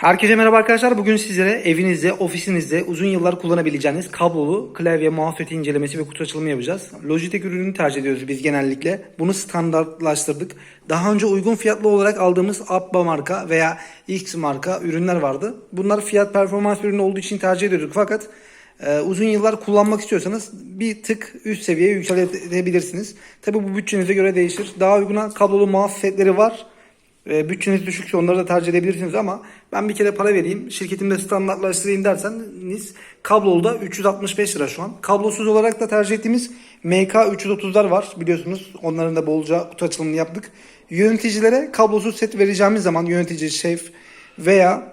Herkese merhaba arkadaşlar. Bugün sizlere evinizde, ofisinizde uzun yıllar kullanabileceğiniz kablolu klavye, mouse seti incelemesi ve kutu açılımı yapacağız. Logitech ürününü tercih ediyoruz biz genellikle. Bunu standartlaştırdık. Daha önce uygun fiyatlı olarak aldığımız Abba marka veya X marka ürünler vardı. Bunlar fiyat performans ürünü olduğu için tercih ediyorduk. Fakat e, uzun yıllar kullanmak istiyorsanız bir tık üst seviyeye yükseltebilirsiniz. Tabi bu bütçenize göre değişir. Daha uyguna kablolu mouse setleri var. E, bütçeniz düşükse onları da tercih edebilirsiniz ama ben bir kere para vereyim, şirketimde standartlaştırayım derseniz kablolu da 365 lira şu an. Kablosuz olarak da tercih ettiğimiz MK 330'lar var biliyorsunuz. Onların da bolca kutu açılımını yaptık. Yöneticilere kablosuz set vereceğimiz zaman yönetici, şef veya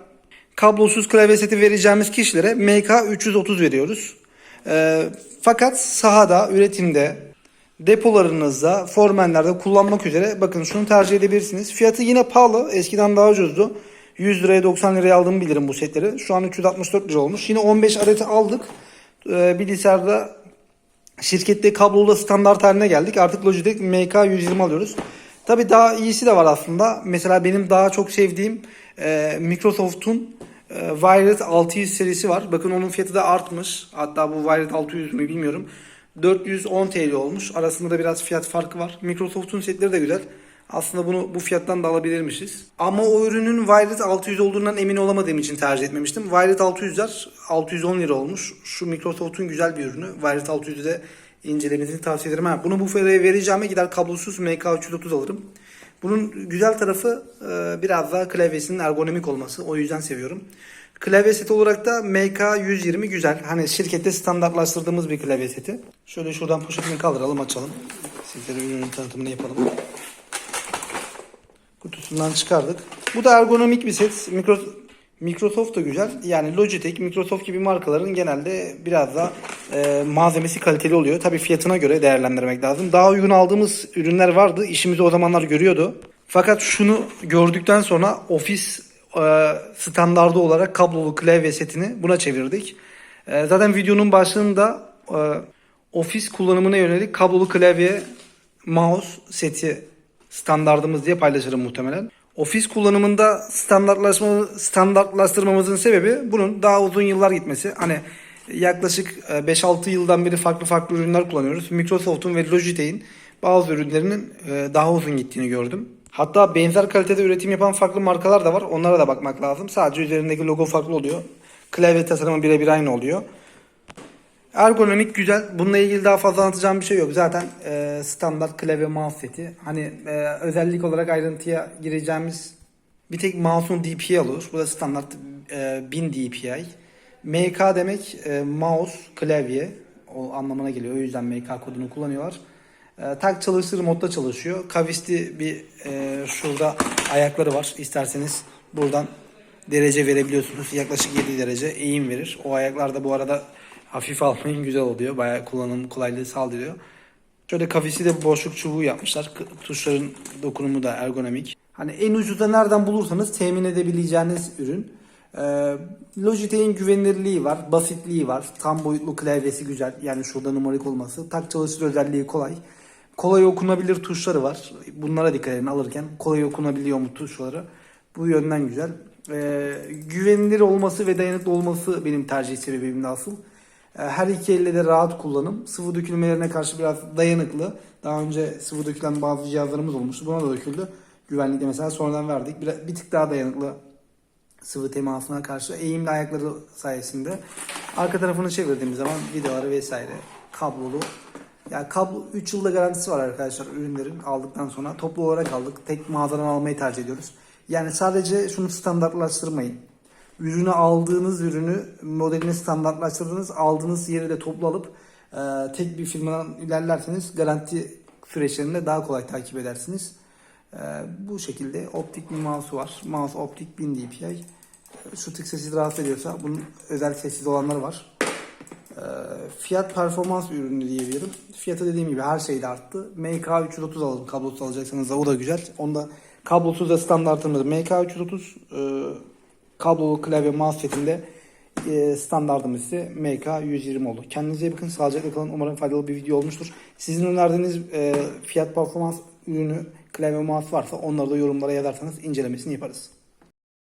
kablosuz klavye seti vereceğimiz kişilere MK 330 veriyoruz. E, fakat sahada, üretimde, depolarınızda, formenlerde kullanmak üzere bakın şunu tercih edebilirsiniz. Fiyatı yine pahalı. Eskiden daha ucuzdu. 100 liraya 90 liraya aldığımı bilirim bu setleri. Şu an 364 lira olmuş. Yine 15 adeti aldık. Ee, bilgisayarda şirkette kablolu standart haline geldik. Artık Logitech MK 120 alıyoruz. Tabi daha iyisi de var aslında. Mesela benim daha çok sevdiğim e, Microsoft'un e, Wired 600 serisi var. Bakın onun fiyatı da artmış. Hatta bu Wired 600 mü bilmiyorum. 410 TL olmuş. Arasında da biraz fiyat farkı var. Microsoft'un setleri de güzel. Aslında bunu bu fiyattan da alabilirmişiz. Ama o ürünün Wired 600 olduğundan emin olamadığım için tercih etmemiştim. Wired 600'ler 610 lira olmuş. Şu Microsoft'un güzel bir ürünü. Wired 600'ü de incelemenizi tavsiye ederim. Ha, bunu bu fiyata vereceğime gider kablosuz MK330 alırım. Bunun güzel tarafı e, biraz daha klavyesinin ergonomik olması. O yüzden seviyorum. Klavye seti olarak da MK120 güzel. Hani şirkette standartlaştırdığımız bir klavye seti. Şöyle şuradan poşetini kaldıralım açalım. Sizlere ürünün tanıtımını yapalım. Kutusundan çıkardık. Bu da ergonomik bir set. Mikro, Microsoft da güzel. Yani Logitech, Microsoft gibi markaların genelde biraz da e, malzemesi kaliteli oluyor. Tabii fiyatına göre değerlendirmek lazım. Daha uygun aldığımız ürünler vardı. İşimizi o zamanlar görüyordu. Fakat şunu gördükten sonra ofis standardı olarak kablolu klavye setini buna çevirdik. E, zaten videonun başlığında e, ofis kullanımına yönelik kablolu klavye mouse seti standardımız diye paylaşırım muhtemelen. Ofis kullanımında standartlaşma standartlaştırmamızın sebebi bunun daha uzun yıllar gitmesi. Hani yaklaşık e, 5-6 yıldan beri farklı farklı ürünler kullanıyoruz. Microsoft'un ve Logitech'in bazı ürünlerinin e, daha uzun gittiğini gördüm. Hatta benzer kalitede üretim yapan farklı markalar da var. Onlara da bakmak lazım. Sadece üzerindeki logo farklı oluyor. Klavye tasarımı birebir aynı oluyor. Ergonomik güzel. Bununla ilgili daha fazla anlatacağım bir şey yok. Zaten e, standart klavye mouse seti. Hani e, özellik olarak ayrıntıya gireceğimiz bir tek mouse'un DPI alıyor. Bu da standart e, 1000 DPI. MK demek e, mouse, klavye o anlamına geliyor. O yüzden MK kodunu kullanıyorlar. E, tak çalıştır modda çalışıyor. Kavisli bir e, şurada ayakları var. İsterseniz buradan derece verebiliyorsunuz. Yaklaşık 7 derece eğim verir. O ayaklar da bu arada hafif almayın güzel oluyor. Bayağı kullanım kolaylığı sağlıyor. Şöyle kafesi de boşluk çubuğu yapmışlar. Tuşların dokunumu da ergonomik. Hani en ucuza nereden bulursanız temin edebileceğiniz ürün. Ee, Logitech'in güvenilirliği var, basitliği var. Tam boyutlu klavyesi güzel. Yani şurada numarik olması. Tak çalışır özelliği kolay. Kolay okunabilir tuşları var. Bunlara dikkat edin alırken. Kolay okunabiliyor mu tuşları. Bu yönden güzel. Ee, güvenilir olması ve dayanıklı olması benim tercih sebebim asıl. Ee, Her iki elle de rahat kullanım. Sıvı dökülmelerine karşı biraz dayanıklı. Daha önce sıvı dökülen bazı cihazlarımız olmuştu. Buna da döküldü. Güvenlikte mesela sonradan verdik. Bir, bir tık daha dayanıklı sıvı temasına karşı eğimli ayakları sayesinde. Arka tarafını çevirdiğimiz zaman vidaları vesaire kablolu. Yani kablo 3 yılda garantisi var arkadaşlar ürünlerin aldıktan sonra. Toplu olarak aldık. Tek mağazadan almayı tercih ediyoruz. Yani sadece şunu standartlaştırmayın. Ürünü aldığınız ürünü modelini standartlaştırdınız. Aldığınız yeri de toplu alıp e, tek bir firmadan ilerlerseniz garanti süreçlerini de daha kolay takip edersiniz. E, bu şekilde optik bir mouse var. Mouse optik 1000 DPI. E, Şu tık sesi rahatsız ediyorsa bunun özel sessiz olanları var. E, fiyat performans ürünü diyebilirim. Fiyatı dediğim gibi her şeyde arttı. MK330 alalım kablosuz alacaksanız da o da güzel. Onda kablosuz da standartımız MK330 e, kablolu klavye mouse setinde e, standartımız ise MK120 oldu. Kendinize bakın. Sağlıcakla kalın. Umarım faydalı bir video olmuştur. Sizin önerdiğiniz e, fiyat performans ürünü klavye mouse varsa onları da yorumlara yazarsanız incelemesini yaparız.